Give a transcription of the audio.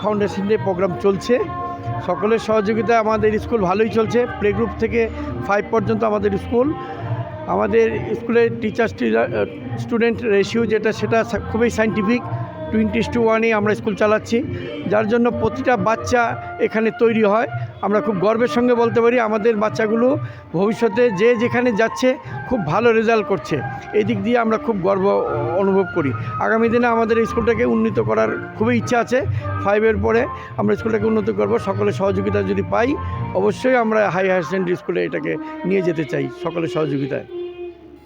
ফাউন্ডেশনে প্রোগ্রাম চলছে। সকলের সহযোগিতায় আমাদের স্কুল ভালোই চলছে। প্লে গ্রুপ থেকে ফাইভ পর্যন্ত আমাদের স্কুল আমাদের স্কুলের টিচার স্টুডেন্ট রেশিও যেটা, সেটা খুবই সাইন্টিফিক টোয়েন্টি টু ওয়ানে আমরা স্কুল চালাচ্ছি, যার জন্য প্রতিটা বাচ্চা এখানে তৈরি হয়। আমরা খুব গর্বের সঙ্গে বলতে পারি, আমাদের বাচ্চাগুলো ভবিষ্যতে যে যেখানে যাচ্ছে খুব ভালো রেজাল্ট করছে। এই দিক দিয়ে আমরা খুব গর্ব অনুভব করি। আগামী দিনে আমাদের স্কুলটাকে উন্নীত করার খুবই ইচ্ছা আছে। ফাইভের পরে আমরা স্কুলটাকে উন্নত করব। সকলের সহযোগিতা যদি পাই, অবশ্যই আমরা হাই হায়ার সেকেন্ডারি স্কুলে এটাকে নিয়ে যেতে চাই সকলের সহযোগিতায়।